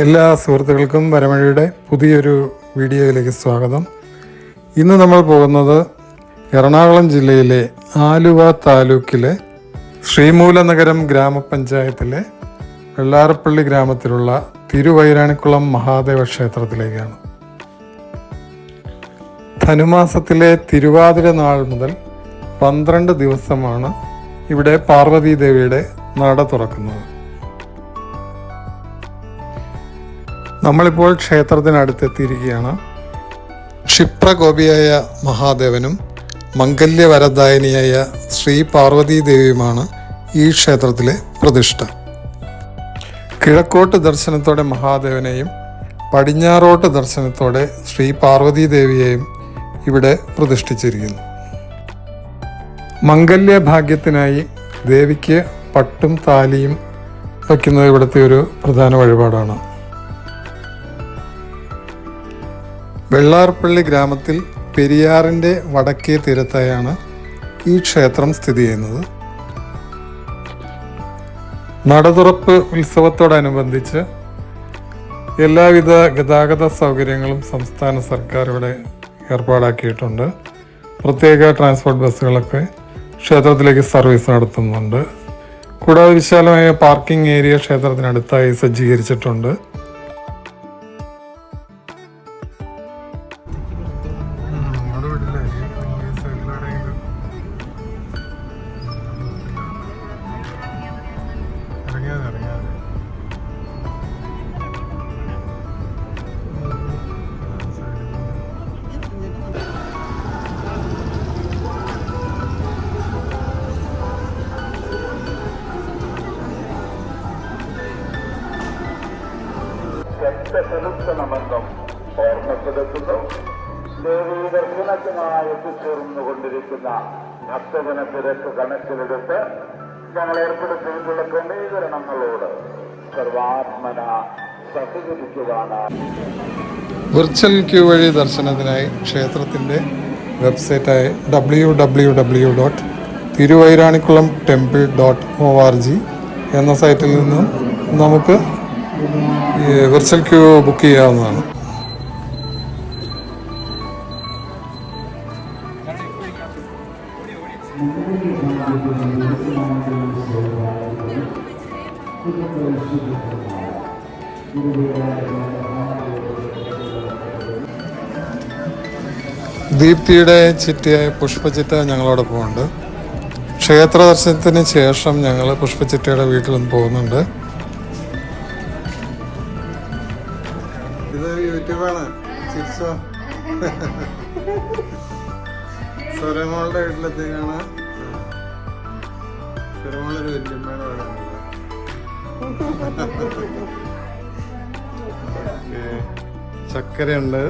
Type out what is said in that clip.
എല്ലാ സുഹൃത്തുക്കൾക്കും വരമഴയുടെ പുതിയൊരു വീഡിയോയിലേക്ക് സ്വാഗതം. ഇന്ന് നമ്മൾ പോകുന്നത് എറണാകുളം ജില്ലയിലെ ആലുവ താലൂക്കിലെ ശ്രീമൂലനഗരം ഗ്രാമപഞ്ചായത്തിലെ വെള്ളാരപ്പള്ളി ഗ്രാമത്തിലുള്ള തിരുവൈരാണിക്കുളം മഹാദേവ ക്ഷേത്രത്തിലേക്കാണ്. ധനുമാസത്തിലെ തിരുവാതിര നാൾ മുതൽ പന്ത്രണ്ട് ദിവസമാണ് ഇവിടെ പാർവതീദേവിയുടെ നട തുറക്കുന്നത്. നമ്മളിപ്പോൾ ക്ഷേത്രത്തിനടുത്തെത്തിയിരിക്കുകയാണ്. ക്ഷിപ്രഗോപിയായ മഹാദേവനും മംഗല്യവരദായനിയായ ശ്രീ പാർവതീദേവിയുമാണ് ഈ ക്ഷേത്രത്തിലെ പ്രതിഷ്ഠ. കിഴക്കോട്ട് ദർശനത്തോടെ മഹാദേവനെയും പടിഞ്ഞാറോട്ട് ദർശനത്തോടെ ശ്രീ പാർവതീദേവിയെയും ഇവിടെ പ്രതിഷ്ഠിച്ചിരിക്കുന്നു. മംഗല്യ ഭാഗ്യത്തിനായി ദേവിക്ക് പട്ടും താലിയും വയ്ക്കുന്നത് ഇവിടുത്തെ ഒരു പ്രധാന വഴിപാടാണ്. വെള്ളാർപ്പള്ളി ഗ്രാമത്തിൽ പെരിയാറിന്റെ വടക്കേ തീരത്തായാണ് ഈ ക്ഷേത്രം സ്ഥിതി ചെയ്യുന്നത്. നടതുറപ്പ് ഉത്സവത്തോടനുബന്ധിച്ച് എല്ലാവിധ ഗതാഗത സൗകര്യങ്ങളും സംസ്ഥാന സർക്കാർ ഇവിടെ ഏർപ്പാടാക്കിയിട്ടുണ്ട്. പ്രത്യേക ട്രാൻസ്പോർട്ട് ബസ്സുകളൊക്കെ ക്ഷേത്രത്തിലേക്ക് സർവീസ് നടത്തുന്നുണ്ട്. കൂടാതെ വിശാലമായ പാർക്കിംഗ് ഏരിയ ക്ഷേത്രത്തിനടുത്തായി സജ്ജീകരിച്ചിട്ടുണ്ട്. രക്തസെലുത്തണമെന്നും ഓർമ്മപ്പെടുത്തുന്നു. ദേവീ ദർശനത്തിനായി എത്തിച്ചേർന്നുകൊണ്ടിരിക്കുന്ന ഭക്തജന തിരക്ക് കണക്കിലെടുത്ത് ഞങ്ങൾ ഏർപ്പെടുത്തിയിട്ടുള്ള ക്രമീകരണങ്ങളോട് സർവാത്മന സഹകരിക്കുവാണ് വിർച്വൽ ക്യൂ വഴി ദർശനത്തിനായി ക്ഷേത്രത്തിന്റെ വെബ്സൈറ്റായ W W W dot Thiruvairanikkulam temple dot O R G എന്ന സൈറ്റിൽ നിന്നും നമുക്ക് വിർച്വൽ ക്യൂ ബുക്ക് ചെയ്യാവുന്നതാണ്. ദീപ്തിയുടെ ചിറ്റയായ പുഷ്പചിറ്റ ഞങ്ങളോടൊപ്പമുണ്ട് ക്ഷേത്ര ദർശനത്തിന് ശേഷം ഞങ്ങൾ പുഷ്പചിറ്റയുടെ വീട്ടിൽ നിന്ന് പോകുന്നുണ്ട്. ഇത് യൂട്യൂബാണ്. ചിരിച്ചോ സ്വരമോളുടെ വീട്ടിലെത്തിയാണ് സ്വരമോളൊരു വല്യമ്മയുടെ അവിടെ ചക്കരയുണ്ട്.